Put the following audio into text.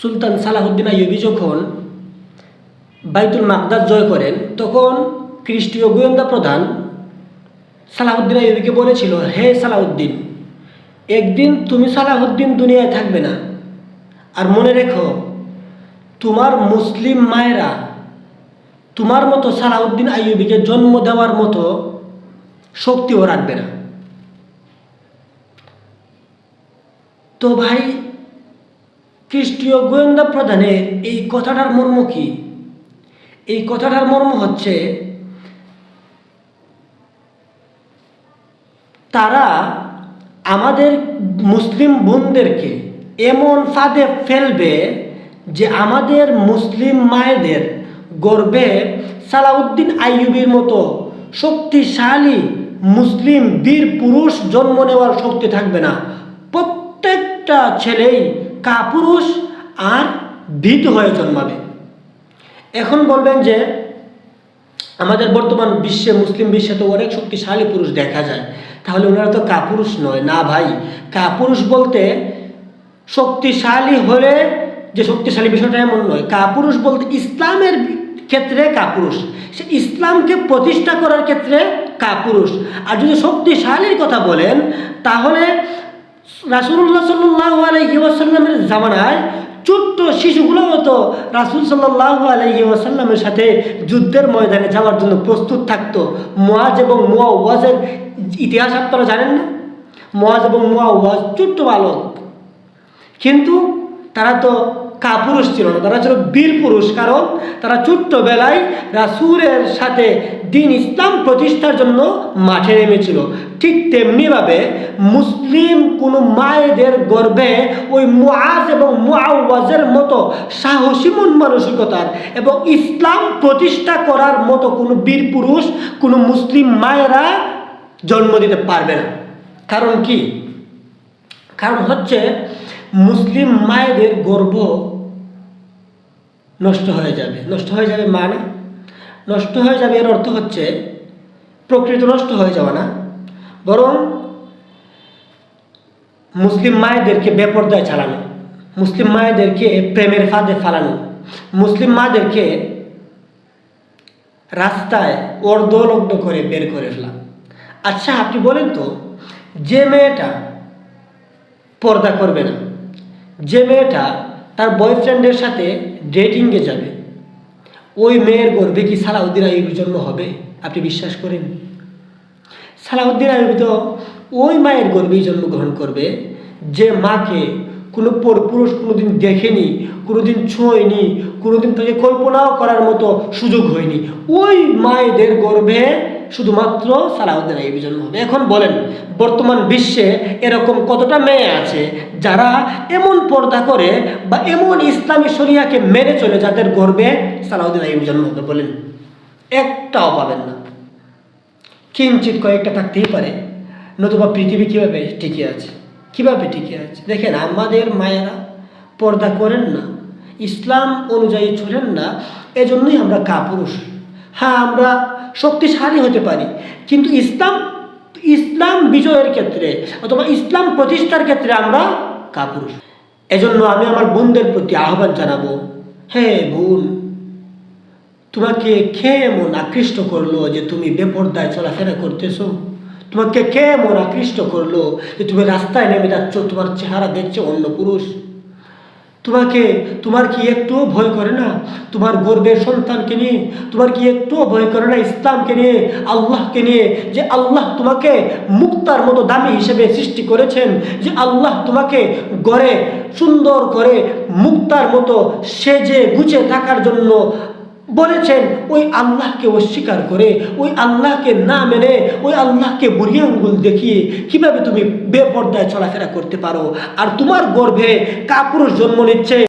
সুলতান সালাহুদ্দিন আইয়ুবি যখন বাইতুল মাকদাস জয় করেন, তখন খ্রিস্টীয় গোয়েন্দা প্রধান সালাহুদ্দিন আইয়ুবিকে বলেছিল, হে সালাহুদ্দিন, একদিন তুমি সালাহুদ্দিন দুনিয়ায় থাকবে না। আর মনে রেখো, তোমার মুসলিম মায়েরা তোমার মতো সালাউদ্দিন আইয়ুবিকে জন্ম দেওয়ার মতো শক্তিও রাখবে না। তো ভাই খ্রিস্টীয় গোয়েন্দা প্রধানের এই কথাটার মর্ম কি? এই কথাটার মর্ম হচ্ছে, তারা আমাদের মুসলিম বোনদেরকে এমন ফাঁদে ফেলবে যে আমাদের মুসলিম মায়েদের গর্বে সালাউদ্দিন আইয়ুবির মতো শক্তিশালী মুসলিম বীর পুরুষ জন্ম নেওয়ার শক্তি থাকবে না। প্রত্যেকটা ছেলেই কাপুরুষ আর ভীত হয়ে জন্মাবে। এখন বলবেন যে, আমাদের বর্তমান বিশ্বে, মুসলিম বিশ্বে তো অনেক শক্তিশালী পুরুষ দেখা যায়। তাহলে ওনারা তো কাপুরুষ নয়। না ভাই, কাপুরুষ বলতে শক্তিশালী হলে যে শক্তিশালী বিষয়টা এমন নয়। কাপুরুষ বলতে ইসলামের ক্ষেত্রে কাপুরুষ। সে ইসলামকে প্রতিষ্ঠা করার ক্ষেত্রে কাপুরুষ। আর যদি শক্তিশালীর কথা বলেন, তাহলে রাসুল্লাহ সাল্লাহ আলহি ওয়াসাল্লামের জামানায় ছোট্ট শিশুগুলোও তো রাসুল সাল্লাহ আলহি ওয়াসাল্লামের সাথে যুদ্ধের ময়দানে যাওয়ার জন্য প্রস্তুত থাকতো। মোয়াজ এবং মোয়া ওয়াজের ইতিহাস আপনারা জানেন না? মোয়াজ এবং মোয়া ওয়াজ ছোট্ট বালক। কিন্তু তারা তো কাপুরুষ ছিল না, তারা ছিল বীর পুরুষ, কারণ তারা ছোট্টবেলায় রাসুরের সাথে দিন ইসলাম প্রতিষ্ঠার জন্য মাঠে নেমেছিল। ঠিক তেমনিভাবে মুসলিম কোনো মায়েদের গর্বে ওই মুআজ এবং মুআওয়াজের মতো সাহসী মন মানসিকতার এবং ইসলাম প্রতিষ্ঠা করার মতো কোনো বীর পুরুষ, কোনো মুসলিম মায়েরা জন্ম দিতে পারবে না। কারণ কি? কারণ হচ্ছে মুসলিম মায়েদের গর্ভ নষ্ট হয়ে যাবে। নষ্ট হয়ে যাবে মানে? নষ্ট হয়ে যাবে এর অর্থ হচ্ছে প্রকৃত নষ্ট হয়ে যাওয়া না। বরং মুসলিম মায়েদেরকে বেপর্দায় চালানো, মুসলিম মায়েদেরকে প্রেমের ফাঁদে ফালানো, মুসলিম মাদেরকে রাস্তায় অর্ধলগ্ন করে বের করে ফেলা। আচ্ছা আপনি বলেন তো, যে মেয়েটা পর্দা করবে না যে মেয়েটা তার বয়ফ্রেন্ডের সাথে ডেটিংয়ে যাবে, ওই মেয়ের গর্বে কি সালাউদ্দিন আইবির জন্ম হবে? আপনি বিশ্বাস করেন? সালাউদ্দিন আইবি তো ওই মায়ের গর্বেই জন্মগ্রহণ করবে, যে মাকে কোনো পরপুরুষ কোনোদিন দেখেনি, কোনোদিন ছোঁয়নি, কোনোদিন তাকে কল্পনাও করার মতো সুযোগ হয়নি, ওই মায়েদের গর্ভে শুধুমাত্র সালাউদ্দিন আইবি জন্ম হবে। এখন বলেন, বর্তমান বিশ্বে এরকম কতটা মেয়ে আছে যারা এমন পর্দা করে বা এমন ইসলামী শরিয়াকে মেনে চলে যাদের গর্বে সালাউদ্দিন আইবি জন্ম হবে বলেন? একটাও পাবেন না। কিঞ্চিত কয়েকটা থাকতেই পারে। নতুবা পৃথিবী কীভাবে টিকে আছে? কীভাবে টিকে আছে? দেখেন, আমাদের মায়েরা পর্দা করেন না, ইসলাম অনুযায়ী চলেন না, এজন্যই আমরা কাপুরুষ। হ্যাঁ আমরা শক্তিশালী হতে পারি। কিন্তু ইসলাম ইসলাম বিজয়ের ক্ষেত্রে অথবা ইসলাম প্রতিষ্ঠার ক্ষেত্রে আমরা কাপুরুষ। এজন্য আমি আমার বোনদের প্রতি আহ্বান জানাব, হে বোন, তোমাকে কে এমন আকৃষ্ট করল যে তুমি বেপর্দায় চলাফেরা করতেছো? তোমাকে কে এমন আকৃষ্ট করল যে তুমি রাস্তায় নেমে যাচ্ছ, তোমার চেহারা দেখছে অন্য পুরুষ? তোমাকে, তোমার কি একটুও ভয় করে না? তোমার গর্বের সন্তানকে নিয়ে, তোমার কি একটুও ভয় করে না ইসলামকে নিয়ে, আল্লাহকে নিয়ে, যে আল্লাহ তোমাকে মুক্তার মতো দামি হিসেবে সৃষ্টি করেছেন, যে আল্লাহ তোমাকে গড়ে, সুন্দর করে মুক্তার মতো সেজে গুছে থাকার জন্য বলেছেন, ওই আল্লাহকে অস্বীকার করে, ওই আল্লাহকে না মেনে, ওই আল্লাহকে বুড়ি আঙ্গুল দেখিয়ে কীভাবে তুমি বেপর্দায় চলাফেরা করতে পারো? আর তোমার গর্ভে কাপুরুষ জন্ম নিচ্ছে।